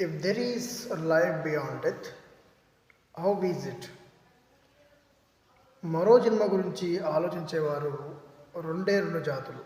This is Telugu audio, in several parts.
If there is a life beyond death, how is it? మరో జన్మ గురించి ఆలోచించేవారు రెండే రెండు జాతులు.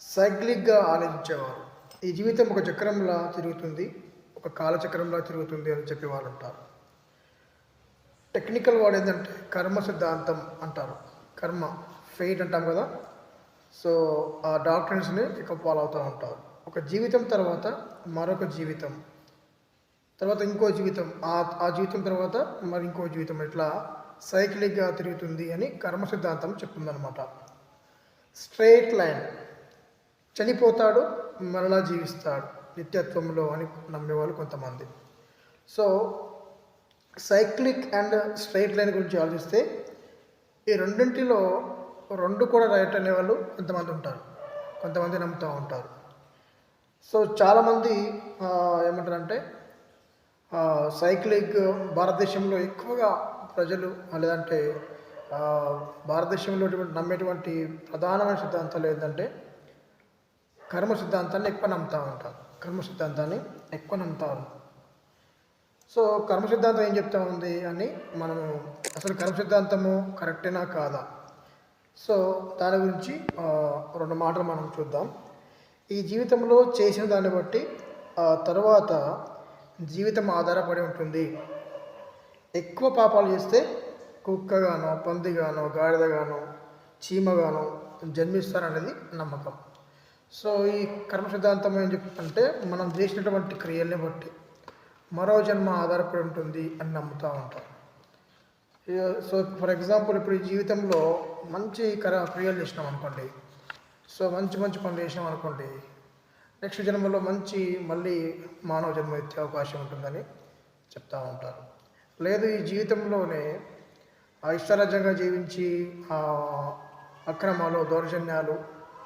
సైక్లిక్గా ఆలోచించేవారు. ఈ జీవితం ఒక చక్రంలా తిరుగుతుంది ఒక కాలచక్రంలా తిరుగుతుంది అని చెప్పేవారు ఉంటారు టెక్నికల్ వాడు ఏంటంటే కర్మ సిద్ధాంతం అంటారు. కర్మ ఫెయిట్ అంటాం కదా. సో ఆ డాక్టర్స్ని ఎక్కువ ఫాలో అవుతూ ఉంటారు. ఒక జీవితం తర్వాత మరొక జీవితం. తర్వాత ఇంకో జీవితం. ఆ ఆ జీవితం తర్వాత మరి ఇంకో జీవితం. ఇట్లా సైక్లిక్గా తిరుగుతుంది అని కర్మ సిద్ధాంతం చెప్తుందనమాట స్ట్రైట్ లైన్. చనిపోతాడు మరలా జీవిస్తాడు. నిత్యత్వంలో అని నమ్మేవాళ్ళు కొంతమంది. So cyclic and straight line గురించి ఆలోచిస్తే ఈ రెండింటిలో రెండు కూడా రైట్ అనేవాళ్ళు కొంతమంది ఉంటారు. కొంతమంది నమ్ముతూ ఉంటారు. సో చాలామంది ఏమంటారంటే సైక్లింగ్ భారతదేశంలో ఎక్కువగా ప్రజలు లేదంటే భారతదేశంలో నమ్మేటువంటి ప్రధానమైన సిద్ధాంతాలు ఏంటంటే కర్మ సిద్ధాంతాన్ని ఎక్కువ నమ్ముతూ ఉంటారు. కర్మ సిద్ధాంతాన్ని ఎక్కువ నమ్ముతారు. సో కర్మ సిద్ధాంతం ఏం చెప్తా ఉంది అని మనము అసలు కర్మ సిద్ధాంతము కరెక్టేనా కాదా? సో దాని గురించి రెండు మాటలు మనం చూద్దాం. ఈ జీవితంలో చేసిన దాన్ని బట్టి ఆ తర్వాత జీవితం ఆధారపడి ఉంటుంది. ఎక్కువ పాపాలు చేస్తే కుక్కగానో పందిగానో గాడిదగానో చీమగానో జన్మిస్తారనేది నమ్మకం. సో ఈ కర్మ సిద్ధాంతం ఏం చెప్తుంటే మనం చేసినటువంటి క్రియల్ని బట్టి మరో జన్మ ఆధారపడి ఉంటుంది అని నమ్ముతూ ఉంటాం. సో ఫర్ ఎగ్జాంపుల్ ఇప్పుడు ఈ జీవితంలో మంచి కర క్రియలు చేసినాం అనుకోండి. సో మంచి మంచి పనులు చేసినాం అనుకోండి. నెక్స్ట్ జన్మలో మంచి మళ్ళీ మానవ జన్మ ఎత్తే అవకాశం ఉంటుందని చెప్తా ఉంటారు. లేదు ఈ జీవితంలోనే ఆ ఇష్టరాజ్యంగా జీవించి ఆ అక్రమాలు దౌర్జన్యాలు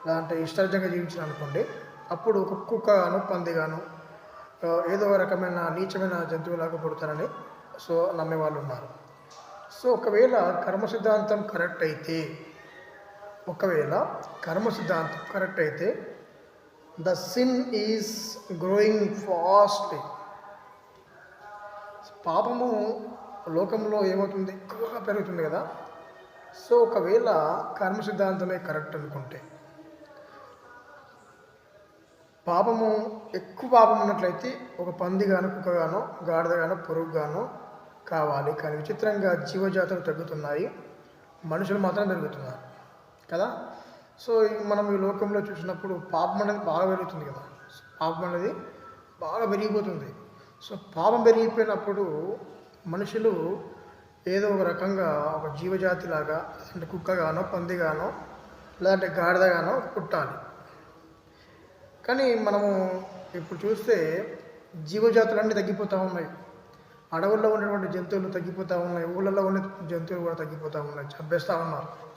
లేదంటే ఇష్టరాజ్యంగా జీవించిన అనుకోండి అప్పుడు ఒక కుక్కగాను పందిగాను ఏదో రకమైన నీచమైన జంతువులాగా పుడతారని సో నమ్మేవాళ్ళు ఉన్నారు. సో ఒకవేళ కర్మ సిద్ధాంతం కరెక్ట్ అయితే ఒకవేళ కర్మ సిద్ధాంతం కరెక్ట్ అయితే the sin is growing fast పాపము లోకంలో ఏమవుతుంది? ఎక్కువగా పెరుగుతుంది కదా. సో ఒకవేళ కర్మ సిద్ధాంతమే కరెక్ట్ అనుకుంటే పాపము ఎక్కువ పాపం ఉన్నట్లయితే ఒక పందిగానో కుక్కగానో గాడిదగానో పొరుగుగానో కావాలి. కానీ విచిత్రంగా జీవజాతులు తగ్గుతున్నాయి. మనుషులు మాత్రం పెరుగుతున్నారు. కదా? సో మనం ఈ లోకంలో చూసినప్పుడు పాపం అనేది బాగా పెరుగుతుంది కదా? పాపం అనేది బాగా పెరిగిపోతుంది. సో పాపం పెరిగిపోయినప్పుడు మనుషులు ఏదో ఒక రకంగా ఒక జీవజాతి లాగా అంటే కుక్కగానో పందిగానో లేదంటే గాడిదగానో పుట్టాలి. కానీ మనము ఇప్పుడు చూస్తే జీవజాతులన్నీ తగ్గిపోతూ ఉన్నాయి. అడవుల్లో ఉన్నటువంటి జంతువులు తగ్గిపోతూ ఉన్నాయి. ఊళ్ళల్లో ఉన్న జంతువులు కూడా తగ్గిపోతూ ఉన్నాయి. చంపేస్తూ ఉన్నారు.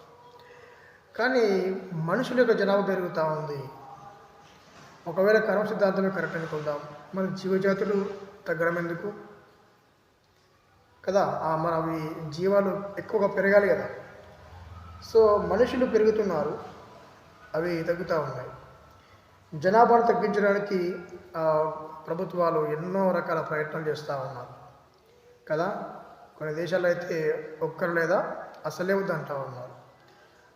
కానీ మనుషుల యొక్క జనాభా పెరుగుతూ ఉంది. ఒకవేళ కర్మ సిద్ధాంతమే కరెక్ట్ అనుకుందాం. మన జీవజాతులు తగ్గడం ఎందుకు? కదా ఆ మన అవి జీవాలు ఎక్కువగా పెరగాలి కదా. సో మనుషులు పెరుగుతున్నారు అవి తగ్గుతూ ఉన్నాయి. జనాభాను తగ్గించడానికి ప్రభుత్వాలు ఎన్నో రకాల ప్రయత్నాలు చేస్తూ ఉన్నారు. కదా కొన్ని దేశాల్లో అయితే ఒక్కరు లేదా అసలే వద్దంటూ ఉన్నారు.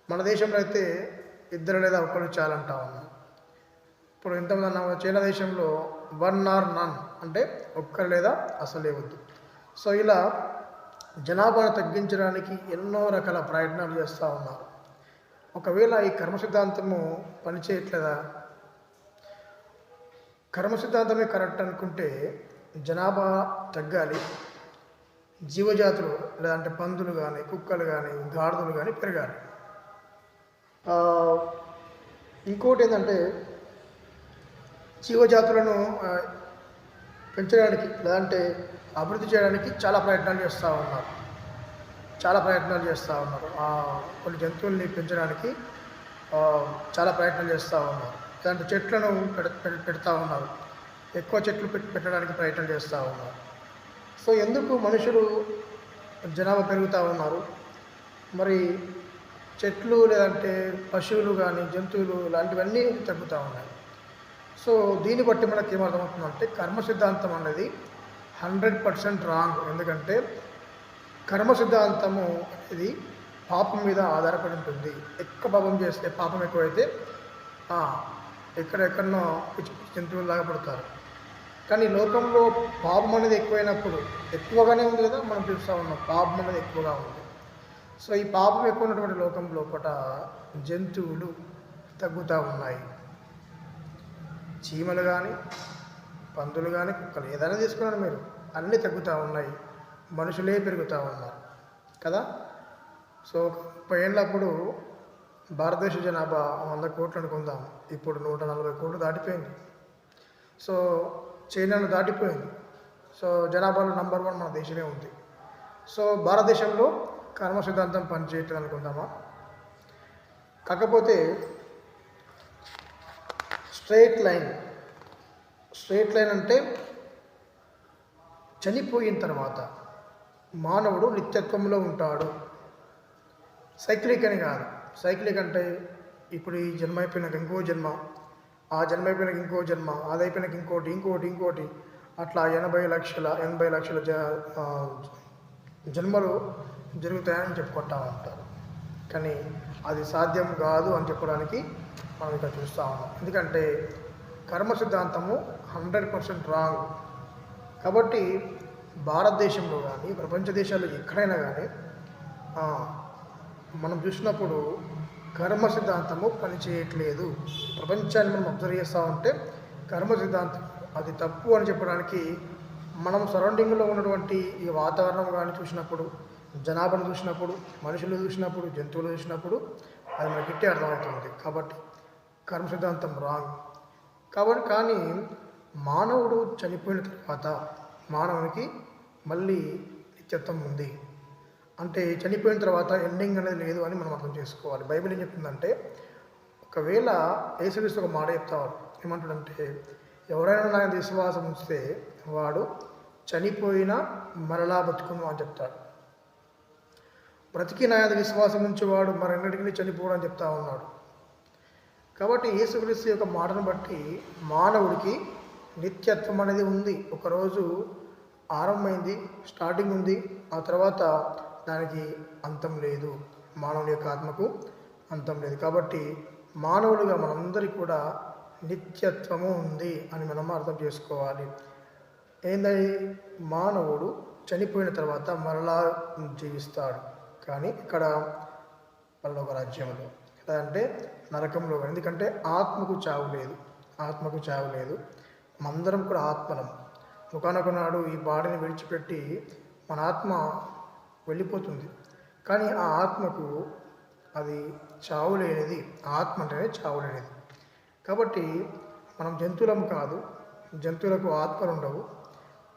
మన దేశంలో అయితే ఇద్దరు లేదా ఒక్కరు చాలంటా ఉన్నాం. ఇప్పుడు ఇంతమంది అన్నాము చైనా దేశంలో వన్ ఆర్ నన్ అంటే ఒక్కరు లేదా అసలే వద్దు సో ఇలా జనాభాను తగ్గించడానికి ఎన్నో రకాల ప్రయత్నాలు చేస్తూ ఉన్నారు. ఒకవేళ ఈ కర్మ సిద్ధాంతము పనిచేయట్లేదా? కర్మ సిద్ధాంతమే కరెక్ట్ అనుకుంటే జనాభా తగ్గాలి. జీవజాతులు లేదంటే పందులు కానీ కుక్కలు కానీ గాడిదలు కానీ పెరగాలి. ఇంకోటి ఏంటంటే జీవజాతులను పెంచడానికి లేదంటే అభివృద్ధి చేయడానికి చాలా ప్రయత్నాలు చేస్తూ ఉన్నారు. చాలా ప్రయత్నాలు చేస్తూ ఉన్నారు. కొన్ని జంతువుల్ని పెంచడానికి చాలా ప్రయత్నాలు చేస్తూ ఉన్నారు. లేదంటే చెట్లను పెడ పెడతా ఉన్నారు. ఎక్కువ చెట్లు పెట్టడానికి ప్రయత్నం చేస్తూ ఉన్నారు. సో ఎందుకు మనుషులు జనాభా పెరుగుతూ ఉన్నారు? మరి చెట్లు లేదంటే పశువులు కానీ జంతువులు ఇలాంటివన్నీ తగ్గుతూ ఉన్నాయి. సో దీన్ని బట్టి మనకి ఏమర్థమవుతుందంటే కర్మ సిద్ధాంతం అనేది హండ్రెడ్ పర్సెంట్ రాంగ్. ఎందుకంటే కర్మ సిద్ధాంతము అనేది పాపం మీద ఆధారపడి ఉంటుంది. ఎక్కువ పాపం చేస్తే పాపం ఎక్కువైతే ఎక్కడెక్కడనో పిచ్చి పిచ్చి జంతువులాగా పడతారు. కానీ లోకంలో పాపం అనేది ఎక్కువైనప్పుడు ఎక్కువగానే ఉంది కదా? మనం చూస్తూ ఉన్నాం. పాపం అనేది ఎక్కువగా ఉంది. సో ఈ పాపం ఎక్కువ ఉన్నటువంటి లోకం లోపల జంతువులు తగ్గుతూ ఉన్నాయి. చీమలు కానీ పందులు కానీ కుక్కలు ఏదైనా తీసుకున్నాను మీరు అన్నీ తగ్గుతూ ఉన్నాయి. మనుషులే పెరుగుతూ ఉన్నారు. కదా? సో ఒక ముప్పై ఏళ్ళప్పుడు భారతదేశ జనాభా వంద కోట్లు అనుకుందాం. ఇప్పుడు నూట నలభై కోట్లు దాటిపోయింది. సో చైనాను దాటిపోయింది. సో జనాభాలో నంబర్ వన్ మన దేశమే ఉంది. సో భారతదేశంలో కర్మ సిద్ధాంతం పనిచేయటం అనుకుందామా? కాకపోతే స్ట్రైట్ లైన్ స్ట్రైట్ లైన్ అంటే చనిపోయిన తర్వాత మానవుడు నిత్యత్వంలో ఉంటాడు. సైక్లిక్ అని కాదు. సైక్లిక్ అంటే ఇప్పుడు ఈ జన్మ అయిపోయినాక ఇంకో జన్మ ఆ జన్మ అయిపోయినాక ఇంకో జన్మ అది అయిపోయినాక ఇంకోటి ఇంకోటి ఇంకోటి. అట్లా ఎనభై లక్షల ఎనభై లక్షల జ జన్మలు జరుగుతాయని చెప్పుకుంటా ఉంటారు. కానీ అది సాధ్యం కాదు అని చెప్పడానికి మనం ఇక్కడ చూస్తూ ఉన్నాం. ఎందుకంటే కర్మ సిద్ధాంతము హండ్రెడ్ పర్సెంట్ రాంగ్. కాబట్టి భారతదేశంలో కానీ ప్రపంచ దేశాల్లో ఎక్కడైనా కానీ మనం చూసినప్పుడు కర్మ సిద్ధాంతము పనిచేయట్లేదు ప్రపంచాన్ని మనం అబ్జర్వ్ చేస్తూ ఉంటే కర్మ సిద్ధాంతం అది తప్పు అని చెప్పడానికి మనం సరౌండింగ్లో ఉన్నటువంటి ఈ వాతావరణం కానీ చూసినప్పుడు జనాభాను చూసినప్పుడు మనుషులు చూసినప్పుడు జంతువులు చూసినప్పుడు అది మనకి ఇట్టే అర్థమవుతుంది. కాబట్టి కర్మ సిద్ధాంతం రాంగ్ కాబట్టి కానీ మానవుడు చనిపోయిన తర్వాత మానవునికి మళ్ళీ నిత్యత్వం ఉంది. అంటే చనిపోయిన తర్వాత ఎండింగ్ అనేది లేదు అని మనం అర్థం చేసుకోవాలి. బైబిల్ ఏం చెప్తుందంటే ఒకవేళ యేసుక్రీస్తు ఒక మాట చెప్తారు ఏమంటాడంటే ఎవరైనా నాకు విశ్వాసం ఉంచితే వాడు చనిపోయినా మరలా బతుకును అని చెప్తాడు. బ్రతికి నా విశ్వాసం ఉంచేవాడు మరెన్నటికీ చనిపోవడం అని చెప్తా ఉన్నాడు. కాబట్టి యేసుక్రీస్తు యొక్క మాటను బట్టి మానవుడికి నిత్యత్వం అనేది ఉంది. ఒకరోజు ఆరంభమైంది స్టార్టింగ్ ఉంది. ఆ తర్వాత దానికి అంతం లేదు. మానవుని యొక్క ఆత్మకు అంతం లేదు. కాబట్టి మానవుడిగా మనందరికీ కూడా నిత్యత్వము ఉంది అని మనం అర్థం చేసుకోవాలి. ఏందని మానవుడు చనిపోయిన తర్వాత మరలా జీవిస్తాడు. కానీ ఇక్కడ పల్లొక రాజ్యంలో. ఎలా అంటే నరకంలో ఎందుకంటే ఆత్మకు చావు లేదు. ఆత్మకు చావు లేదు. మనందరం కూడా ఆత్మలం. ఒకనొక నాడు ఈ బాడీని విడిచిపెట్టి మన ఆత్మ వెళ్ళిపోతుంది. కానీ ఆ ఆత్మకు అది చావు లేనిది. ఆత్మ అంటేనే చావు లేనిది. కాబట్టి మనం జంతువులం కాదు జంతువులకు ఆత్మలు ఉండవు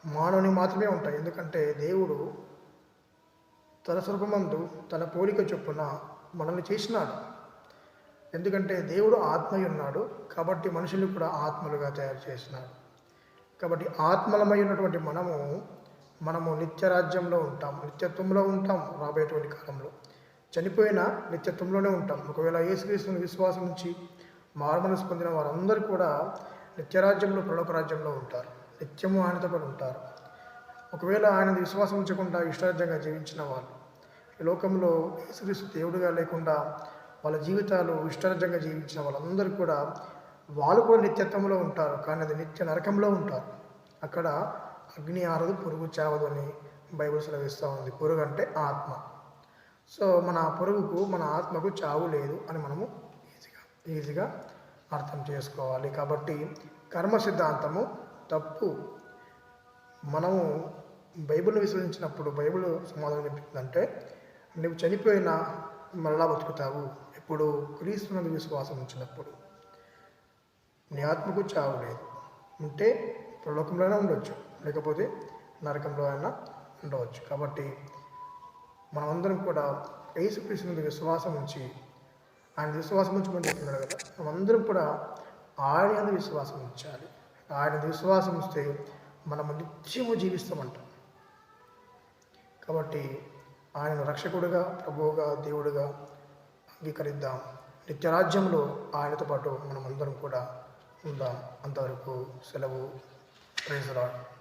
మానవుని మాత్రమే ఉంటాయి. ఎందుకంటే దేవుడు తన స్వరూపమందు తన పోలిక చొప్పున మనల్ని చేసినాడు. ఎందుకంటే దేవుడు ఆత్మయి ఉన్నాడు కాబట్టి మనుషులు కూడా ఆత్మలుగా తయారు చేసినాడు కాబట్టి ఆత్మలమై ఉన్నటువంటి మనము మనము నిత్యరాజ్యంలో ఉంటాం నిత్యత్వంలో ఉంటాం రాబోయేటువంటి కాలంలో. చనిపోయిన నిత్యత్వంలోనే ఉంటాం. ఒకవేళ యేసుక్రీస్తుని విశ్వాసం నుంచి మారుమనసు పొందిన వారందరూ కూడా నిత్యరాజ్యంలో ప్రలోక రాజ్యంలో ఉంటారు. నిత్యము ఆయనతో పాటు ఉంటారు. ఒకవేళ ఆయన విశ్వాసం ఉంచకుండా ఇష్టరాజ్యంగా జీవించిన వాళ్ళు ఈ లోకంలో యేసుక్రీస్తు దేవుడిగా లేకుండా వాళ్ళ జీవితాలు ఇష్టరాజ్యంగా జీవించిన వాళ్ళందరూ కూడా వాళ్ళు కూడా నిత్యత్వంలో ఉంటారు. కానీ అది నిత్య నరకంలో ఉంటారు. అక్కడ అగ్ని ఆరదు పురుగు చావదు అని బైబుల్ సెలవిస్తూ ఉంది. పురుగు అంటే ఆత్మ. సో మన పురుగుకు మన ఆత్మకు చావు లేదు అని మనము ఈజీగా అర్థం చేసుకోవాలి. కాబట్టి కర్మ సిద్ధాంతము తప్పు. మనము బైబిల్ని విశ్వసించినప్పుడు బైబిల్ సమాధానం చెప్తుందంటే నువ్వు చనిపోయినా మరలా బతుకుతావు. ఇప్పుడు క్రీస్తునందు విశ్వాసం ఉంచినప్పుడు. నీ ఆత్మకు చావు లేదు. ఉంటే ప్రలోకంలోనే ఉండవచ్చు లేకపోతే నరకంలో అయినా ఉండవచ్చు. కాబట్టి మనమందరం కూడా యేసుక్రీస్తు మీద విశ్వాసం ఉంచి ఆయన విశ్వాసం ఉంచమని చెప్తున్నాడు కదా. మనమందరం కూడా ఆయన అందరి విశ్వాసం ఉంచాలి. ఆయన విశ్వాసం వస్తే మనము నిత్యము జీవిస్తామంటాం. కాబట్టి ఆయన రక్షకుడుగా ప్రభువుగా దేవుడుగా అంగీకరిద్దాం. నిత్యరాజ్యంలో ఆయనతో పాటు మనమందరం కూడా ఉందాం. అంతవరకు సెలవు. ప్రైజ్ రాడు